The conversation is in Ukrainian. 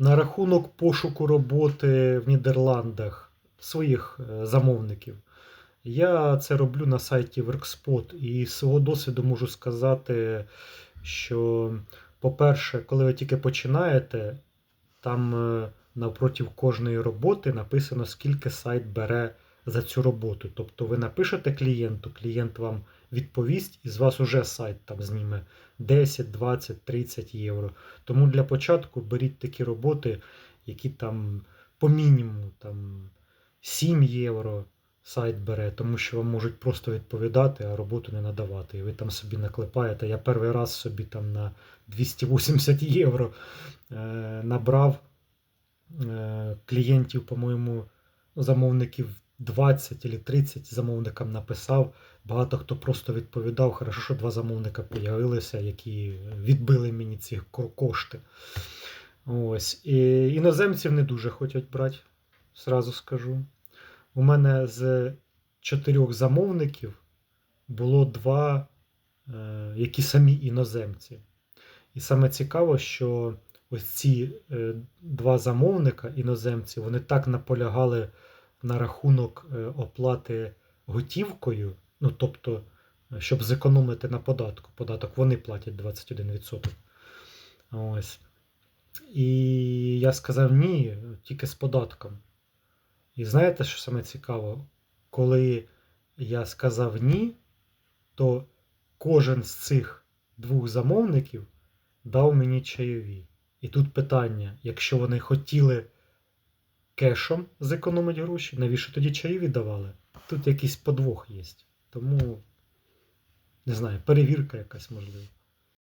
На рахунок пошуку роботи в Нідерландах своїх е, замовників. Я це роблю на сайті Workspot і з свого досвіду можу сказати, що, по-перше, коли ви тільки починаєте, там е, навпроти кожної роботи написано, скільки сайт бере за цю роботу. Тобто ви напишете клієнту, клієнт вам відповість, і з вас уже сайт там зніме 10, 20, 30 євро. Тому для початку беріть такі роботи, які там по мінімуму там 7 євро сайт бере, тому що вам можуть просто відповідати, а роботу не надавати. І ви там собі наклепаєте. Я перший раз собі там на 280 євро е, набрав е, клієнтів, по-моєму, замовників 20 чи 30 замовникам написав. Багато хто просто відповідав. Хорошо, що два замовника появилися, які відбили мені ці кошти. Ось. І іноземців не дуже хочуть брати, зразу скажу. У мене з чотирьох замовників було два, е, які самі іноземці. І саме цікаво, що ось ці е, два замовника іноземці, вони так наполягали на рахунок е, оплати готівкою, ну тобто, е, щоб зекономити на податку. Податок вони платять 21%. Ось. І я сказав ні, тільки з податком. І знаєте, що саме цікаво? Коли я сказав ні, то кожен з цих двох замовників дав мені чайові. І тут питання: якщо вони хотіли кешом зекономить гроші, навіщо тоді чаї віддавали? Тут якийсь подвох є. Тому, не знаю, перевірка якась можливо.